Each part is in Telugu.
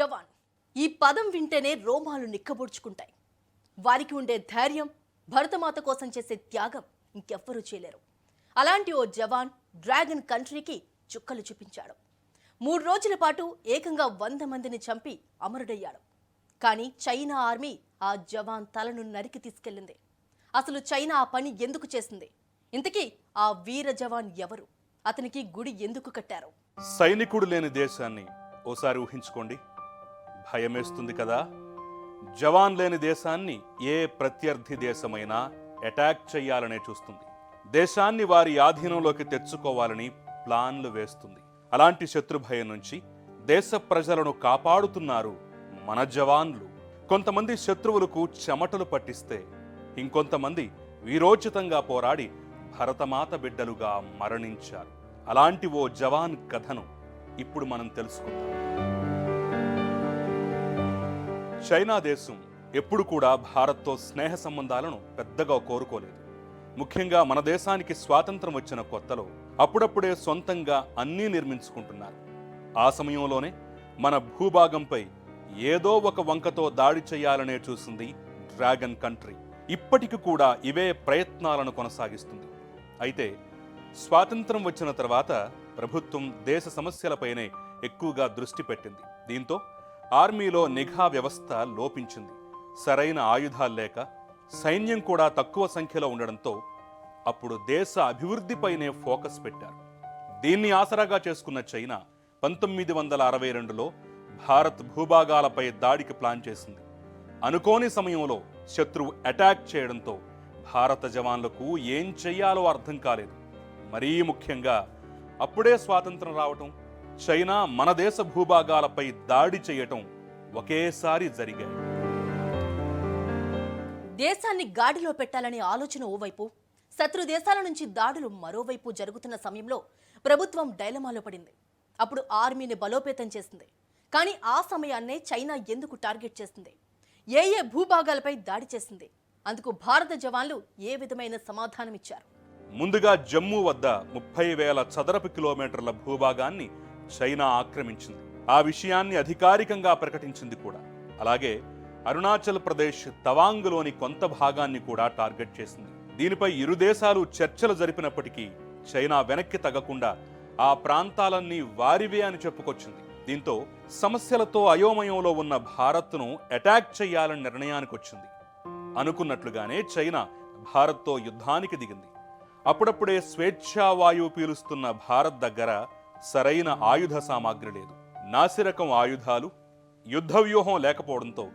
జవాన్. ఈ పదం వింటేనే రోమాలు నిక్కబొడుచుకుంటాయి. వారికి ఉండే ధైర్యం భరతమాత కోసం చేసే త్యాగం ఇంకెవ్వరూ చేయలేరు. అలాంటి ఓ జవాన్ డ్రాగన్ కంట్రీకి చుక్కలు చూపించాడు. మూడు రోజుల పాటు ఏకంగా వంద మందిని చంపి అమరుడయ్యాడు. కానీ చైనా ఆర్మీ ఆ జవాన్ తలను నరికి తీసుకెళ్ళింది. అసలు చైనా ఆ పని ఎందుకు చేసింది? ఇంతకీ ఆ వీర జవాన్ ఎవరు? అతనికి గుడి ఎందుకు కట్టారు? సైనికుడు లేని దేశాన్ని ఓసారి ఊహించుకోండి. భయమేస్తుంది కదా? జవాన్ లేని దేశాన్ని ఏ ప్రత్యర్థి దేశమైనా అటాక్ చేయాలనే చూస్తుంది. దేశాన్ని వారి ఆధీనంలోకి తెచ్చుకోవాలని ప్లాన్లు వేస్తుంది. అలాంటి శత్రుభయం నుంచి దేశ ప్రజలను కాపాడుతున్నారు మన జవాన్లు. కొంతమంది శత్రువులకు చెమటలు పట్టిస్తే ఇంకొంతమంది వీరోచితంగా పోరాడి భరతమాత బిడ్డలుగా మరణించారు. అలాంటి ఓ జవాన్ కథను ఇప్పుడు మనం తెలుసుకుందాం. చైనా దేశం ఎప్పుడు కూడా భారత్తో స్నేహ సంబంధాలను పెద్దగా కోరుకోలేదు. ముఖ్యంగా మన దేశానికి స్వాతంత్రం వచ్చిన కొత్తలో అప్పుడప్పుడే సొంతంగా అన్నీ నిర్మించుకుంటున్నారు. ఆ సమయంలోనే మన భూభాగంపై ఏదో ఒక వంకతో దాడి చేయాలనే చూసింది డ్రాగన్ కంట్రీ. ఇప్పటికి కూడా ఇవే ప్రయత్నాలను కొనసాగిస్తుంది. అయితే స్వాతంత్రం వచ్చిన తర్వాత ప్రభుత్వం దేశ సమస్యలపైనే ఎక్కువగా దృష్టి పెట్టింది. దీంతో ఆర్మీలో నిఘా వ్యవస్థ లోపించింది. సరైన ఆయుధాలు లేక సైన్యం కూడా తక్కువ సంఖ్యలో ఉండడంతో అప్పుడు దేశ అభివృద్ధిపైనే ఫోకస్ పెట్టారు. దీన్ని ఆసరాగా చేసుకున్న చైనా పంతొమ్మిది వందల అరవై రెండులో భారత్ భూభాగాలపై దాడికి ప్లాన్ చేసింది. అనుకోని సమయంలో శత్రువు అటాక్ చేయడంతో భారత జవాన్లకు ఏం చెయ్యాలో అర్థం కాలేదు. మరీ ముఖ్యంగా అప్పుడే స్వాతంత్రం రావటం చైనా మన దేశ భూభాగాలపై దాడి చేయటం ఒకేసారి జరిగాయి. దేశాన్ని గాడిలో పెట్టాలనే ఆలోచన ఓవైపు శత్రు దేశాల నుంచి దాడులు మరోవైపు జరుగుతున్న సమయంలో ప్రభుత్వం డైలమాలో పడింది. అప్పుడు ఆర్మీని బలోపేతం చేసింది. కానీ ఆ సమయాన్నే చైనా ఎందుకు టార్గెట్ చేసింది? ఏ ఏ భూభాగాలపై దాడి చేసింది? అందుకు భారత జవాన్లు ఏ విధమైన సమాధానం ఇచ్చారు ముందుగా జమ్మూ వద్ద ముప్పై వేల చదరపు కిలోమీటర్ల భూభాగాన్ని చైనా ఆక్రమించింది. ఆ విషయాన్ని అధికారికంగా ప్రకటించింది కూడా. అలాగే అరుణాచల్ ప్రదేశ్ తవాంగ్లోని కొంత భాగాన్ని కూడా టార్గెట్ చేసింది. దీనిపై ఇరు దేశాలు చర్చలు జరిపినప్పటికీ చైనా వెనక్కి తగ్గకుండా ఆ ప్రాంతాలన్నీ వారివే అని చెప్పుకొచ్చింది. దీంతో సమస్యలతో అయోమయంలో ఉన్న భారత్ను అటాక్ చేయాలని నిర్ణయానికి వచ్చింది అనుకున్నట్లుగానే చైనా భారత్తో యుద్ధానికి దిగింది. అప్పుడప్పుడే స్వేచ్ఛా వాయువు పీలుస్తున్న భారత్ దగ్గర సరైన ఆయుధ సామాగ్రి లేదు. నాసిరకం ఆయుధాలు యుద్ధ వ్యూహం లేకపోవడంతో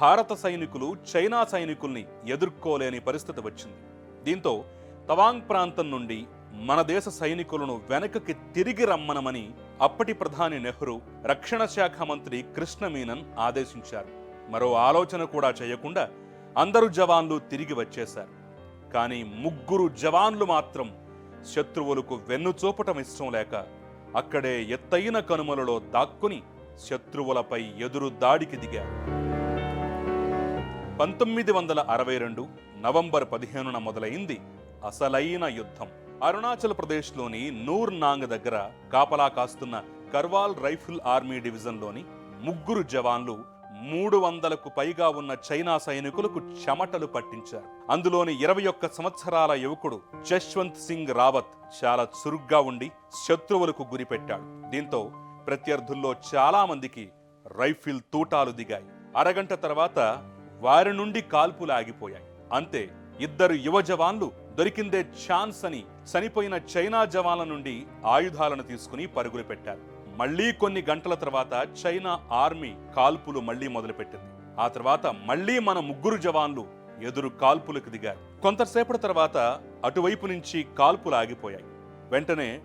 భారత సైనికులు చైనా సైనికుల్ని ఎదుర్కోలేని పరిస్థితి వచ్చింది. దీంతో తవాంగ్ ప్రాంతం నుండి మన దేశ సైనికులను వెనకకి తిరిగి రమ్మనమని అప్పటి ప్రధాని నెహ్రూ రక్షణ శాఖ మంత్రి కృష్ణ మీనన్ ఆదేశించారు. మరో ఆలోచన కూడా చేయకుండా అందరు జవాన్లు తిరిగి వచ్చేశారు. కానీ ముగ్గురు జవాన్లు మాత్రం శత్రువులకు వెన్ను చూపటం ఇష్టం లేక అక్కడే ఎత్తైన కనుమలలో దాక్కుని శత్రువులపై ఎదురు దాడికి దిగారు పంతొమ్మిది వందల అరవై రెండు నవంబర్ పదిహేనున మొదలైంది అసలైన యుద్ధం. అరుణాచల్ ప్రదేశ్లోని నూర్ నాంగ్ దగ్గర కాపలా కాస్తున్న కర్వాల్ రైఫిల్ ఆర్మీ డివిజన్లోని ముగ్గురు జవాన్లు మూడు వందలకు పైగా ఉన్న చైనా సైనికులకు చెమటలు పట్టించారు. అందులోని ఇరవై ఒక్క సంవత్సరాల యువకుడు జశ్వంత్ సింగ్ రావత్ చాలా చురుగ్గా ఉండి శత్రువులకు గురిపెట్టాడు. దీంతో ప్రత్యర్థుల్లో చాలా మందికి రైఫిల్ తూటాలు దిగాయి. అరగంట తర్వాత వారి నుండి కాల్పులు ఆగిపోయాయి. అంతే ఇద్దరు యువ జవాన్లు దొరికిందే ఛాన్స్ అని చనిపోయిన చైనా జవాన్ల నుండి ఆయుధాలను తీసుకుని పరుగులు పెట్టారు. మళ్ళీ కొన్ని గంటల తర్వాత చైనా ఆర్మీ కాల్పులు మళ్ళీ మొదలుపెట్టింది. ఆ తర్వాత మళ్ళీ మన ముగ్గురు జవాన్లు ఎదురు కాల్పులకు దిగారు. కొంతసేపటి తర్వాత అటువైపు నుంచి కాల్పులు ఆగిపోయాయి. వెంటనే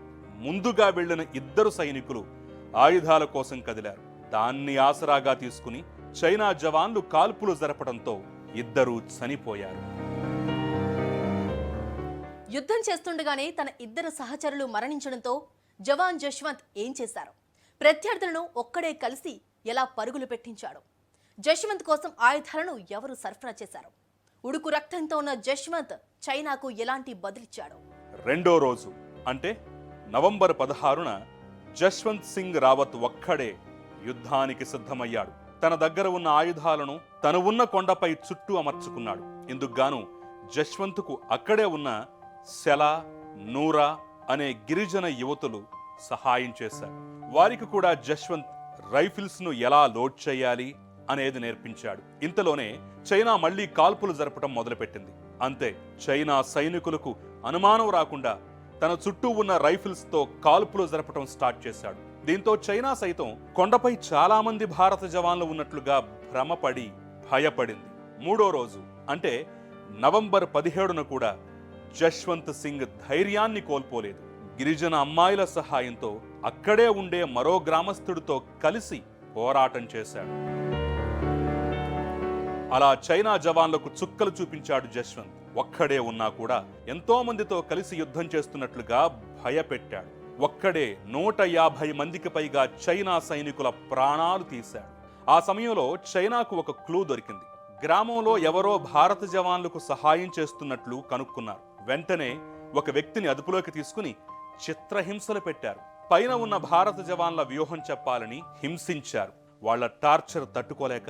ముందుగా వెళ్ళిన ఇద్దరు సైనికులు ఆయుధాల కోసం కదిలారు. దాన్ని ఆసరాగా తీసుకుని చైనా జవాన్లు కాల్పులు జరపడంతో ఇద్దరూ చనిపోయారు. యుద్ధం చేస్తుండగానే తన ఇద్దరు సహచరులు మరణించడంతో జవాన్ జశ్వంత్ ఏం చేశారు? ప్రత్యర్థులను ఒక్కడే కలిసి ఎలా పరుగులు పెట్టించాడు? జశ్వంత్ కోసం ఆయుధాలను ఎవరు సరఫరా చేశారు? ఉడుకు రక్తంతో ఉన్న జశ్వంత్ చైనాకు ఎలాంటి బదిలిచ్చాడు? రెండో రోజు అంటే నవంబర్ పదహారున జశ్వంత్ సింగ్ రావత్ ఒక్కడే యుద్ధానికి సిద్ధమయ్యాడు. తన దగ్గర ఉన్న ఆయుధాలను తను ఉన్న కొండపై చుట్టూ అమర్చుకున్నాడు. ఇందుకుగాను జశ్వంత్కు అక్కడే ఉన్న శల నూరా అనే గిరిజన యువతులు సహాయం చేశారు. వారికి కూడా జశ్వంత్ రైఫిల్స్ను ఎలా లోడ్ చేయాలి అనేది నేర్పించాడు. ఇంతలోనే చైనా మళ్ళీ కాల్పులు జరపడం మొదలుపెట్టింది. అంతే చైనా సైనికులకు అనుమానం రాకుండా తన చుట్టూ ఉన్న రైఫిల్స్తో కాల్పులు జరపడం స్టార్ట్ చేశాడు. దీంతో చైనా సైతం కొండపై చాలా మంది భారత జవాన్లు ఉన్నట్లుగా భ్రమపడి భయపడింది. మూడో రోజు అంటే నవంబర్ పదిహేడున కూడా జశ్వంత్ సింగ్ ధైర్యాన్ని కోల్పోలేదు. గిరిజన అమ్మాయిల సహాయంతో అక్కడే ఉండే మరో గ్రామస్తుడితో కలిసి పోరాటం చేశాడు. అలా చైనా జవాన్లకు చుక్కలు చూపించాడు జశ్వంత్. ఒక్కడే ఉన్నా కూడా ఎంతో మందితో కలిసి యుద్ధం చేస్తున్నట్లుగా భయపెట్టాడు. ఒక్కడే నూట యాభై మందికి పైగా చైనా సైనికుల ప్రాణాలు తీశాడు. ఆ సమయంలో చైనాకు ఒక క్లూ దొరికింది. గ్రామంలో ఎవరో భారత జవాన్లకు సహాయం చేస్తున్నట్లు కనుక్కున్నారు. వెంటనే ఒక వ్యక్తిని అదుపులోకి తీసుకుని చిత్రహింసలు పెట్టారు. పైన ఉన్న భారత జవాన్ల వ్యూహం చెప్పాలని హింసించారు. వాళ్ళ టార్చర్ తట్టుకోలేక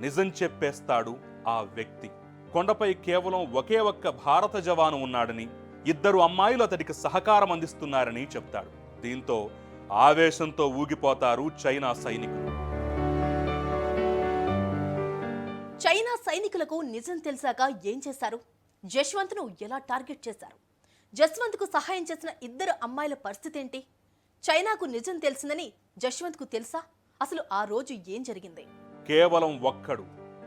నిజం చెప్పేస్తాడు ఆ వ్యక్తి. కొండపై కేవలం ఒకే ఒక్క భారత జవాను ఉన్నాడని ఇద్దరు అమ్మాయిలు అతడికి సహకారం అందిస్తున్నారని చెప్తాడు. దీంతో ఆవేశంతో ఊగిపోతారు చైనా సైనికులు. చైనా సైనికులకు నిజం తెలిసాక ఏం చేశారు? జశ్వంత్ను ఎలా టార్గెట్ చేశారు? జశ్వంత్కు సహాయం చేసిన ఇద్దరు అమ్మాయిల పరిస్థితి ఏంటి? చైనాకు నిజం తెలిసిందని జశ్వంత్కు తెలుసా? అసలు ఆ రోజు ఏం జరిగింది? కేవలం ఒక్కడు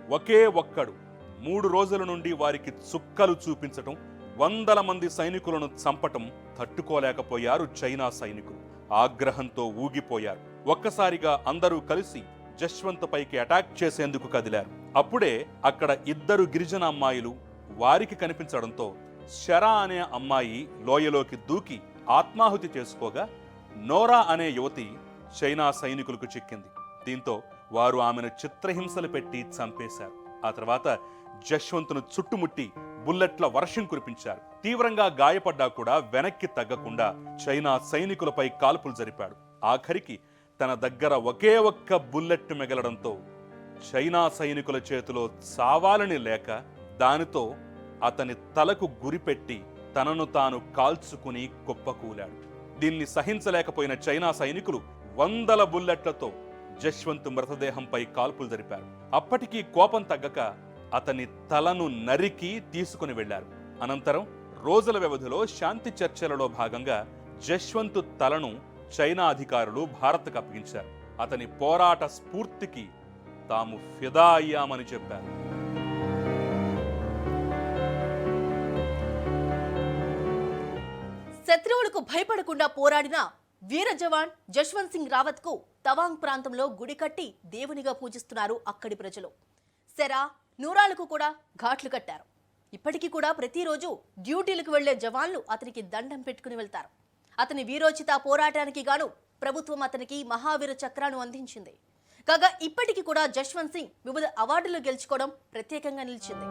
ఒకే ఒక్కడు మూడు రోజుల నుండి వారికి చుక్కలు చూపించటం వందల మంది సైనికులను చంపటం తట్టుకోలేకపోయారు చైనా సైనికులు. ఆగ్రహంతో ఊగిపోయారు. ఒక్కసారిగా అందరూ కలిసి జశ్వంత్ పైకి అటాక్ చేసేందుకు కదిలారు. అప్పుడే అక్కడ ఇద్దరు గిరిజన అమ్మాయిలు వారికి కనిపించడంతో శరా అనే అమ్మాయి లోయలోకి దూకి ఆత్మాహుతి చేసుకోగా నోరా అనే యువతి చైనా సైనికులకు చిక్కింది. దీంతో వారు ఆమెను చిత్రహింసలు పెట్టి చంపేశారు. ఆ తర్వాత జశ్వంత్ను చుట్టుముట్టి బుల్లెట్ల వర్షం కురిపించారు. తీవ్రంగా గాయపడ్డా కూడా వెనక్కి తగ్గకుండా చైనా సైనికులపై కాల్పులు జరిపాడు. ఆఖరికి తన దగ్గర ఒకే ఒక్క బుల్లెట్ మిగలడంతో చైనా సైనికుల చేతిలో చావాలని లేక దానితో అతని తలకు గురిపెట్టి తనను తాను కాల్చుకుని కుప్పకూలాడు. దీన్ని సహించలేకపోయిన చైనా సైనికులు వందల బుల్లెట్లతో జశ్వంత్ మృతదేహంపై కాల్పులు జరిపారు. అప్పటికీ కోపం తగ్గక అతని తలను నరికి తీసుకుని వెళ్ళారు అనంతరం రోజుల వ్యవధిలో శాంతి చర్చలలో భాగంగా జశ్వంత్ తలను చైనా అధికారులు భారత్కు అప్పగించారు. అతని పోరాట స్ఫూర్తికి తాము ఫిదా అయ్యామని చెప్పారు. శత్రువులకు భయపడకుండా పోరాడిన వీర జవాన్ జశ్వంత్ సింగ్ రావత్కు తవాంగ్ ప్రాంతంలో గుడి కట్టి దేవునిగా పూజిస్తున్నారు అక్కడి ప్రజలు. సెరా నూరాలకు కూడా ఘాట్లు కట్టారు. ఇప్పటికీ కూడా ప్రతిరోజు డ్యూటీలకు వెళ్ళే జవాన్లు అతనికి దండం పెట్టుకుని వెళ్తారు. అతని వీరోచిత పోరాటానికి గాను ప్రభుత్వం అతనికి మహావీర చక్రాను అందించింది. కాగా ఇప్పటికీ కూడా జశ్వంత్ సింగ్ వివిధ అవార్డులు గెలుచుకోవడం ప్రత్యేకంగా నిలిచింది.